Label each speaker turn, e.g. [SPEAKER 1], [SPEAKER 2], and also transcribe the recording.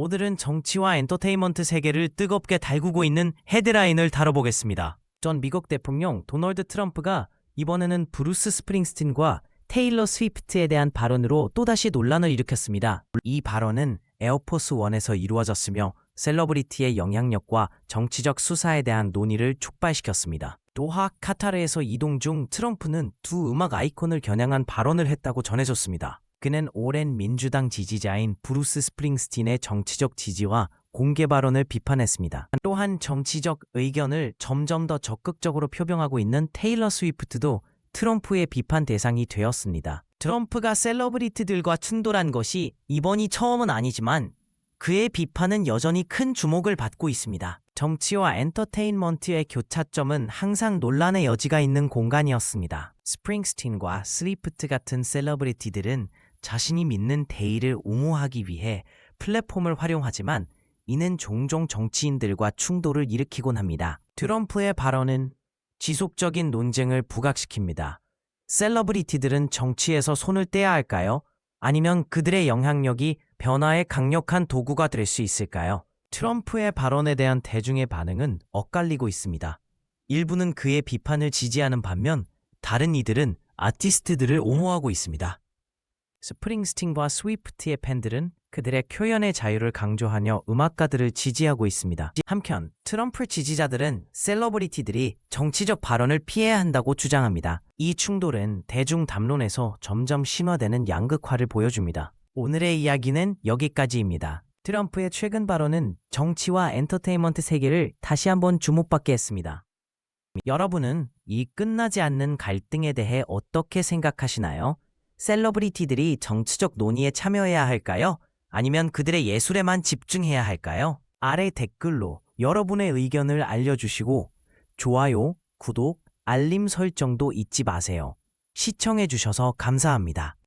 [SPEAKER 1] 오늘은 정치와 엔터테인먼트 세계를 뜨겁게 달구고 있는 헤드라인을 다뤄보겠습니다. 전 미국 대통령 도널드 트럼프가 이번에는 브루스 스프링스틴과 테일러 스위프트에 대한 발언으로 또다시 논란을 일으켰습니다. 이 발언은 에어포스 원에서 이루어졌으며 셀러브리티의 영향력과 정치적 수사에 대한 논의를 촉발시켰습니다. 도하 카타르에서 이동 중 트럼프는 두 음악 아이콘을 겨냥한 발언을 했다고 전해졌습니다. 그는 오랜 민주당 지지자인 브루스 스프링스틴의 정치적 지지와 공개 발언을 비판했습니다. 또한 정치적 의견을 점점 더 적극적으로 표명하고 있는 테일러 스위프트도 트럼프의 비판 대상이 되었습니다. 트럼프가 셀러브리티들과 충돌한 것이 이번이 처음은 아니지만 그의 비판은 여전히 큰 주목을 받고 있습니다. 정치와 엔터테인먼트의 교차점은 항상 논란의 여지가 있는 공간이었습니다. 스프링스틴과 스리프트 같은 셀러브리티들은 자신이 믿는 대의를 옹호하기 위해 플랫폼을 활용하지만 이는 종종 정치인들과 충돌을 일으키곤 합니다. 트럼프의 발언은 지속적인 논쟁을 부각시킵니다. 셀러브리티들은 정치에서 손을 떼야 할까요? 아니면 그들의 영향력이 변화의 강력한 도구가 될 수 있을까요? 트럼프의 발언에 대한 대중의 반응은 엇갈리고 있습니다. 일부는 그의 비판을 지지하는 반면 다른 이들은 아티스트들을 옹호하고 있습니다. 스프링스틴과 스위프트의 팬들은 그들의 표현의 자유를 강조하며 음악가들을 지지하고 있습니다. 한편 트럼프 지지자들은 셀러브리티들이 정치적 발언을 피해야 한다고 주장합니다. 이 충돌은 대중 담론에서 점점 심화되는 양극화를 보여줍니다. 오늘의 이야기는 여기까지입니다. 트럼프의 최근 발언은 정치와 엔터테인먼트 세계를 다시 한번 주목받게 했습니다. 여러분은 이 끝나지 않는 갈등에 대해 어떻게 생각하시나요? 셀러브리티들이 정치적 논의에 참여해야 할까요? 아니면 그들의 예술에만 집중해야 할까요? 아래 댓글로 여러분의 의견을 알려주시고 좋아요, 구독, 알림 설정도 잊지 마세요. 시청해주셔서 감사합니다.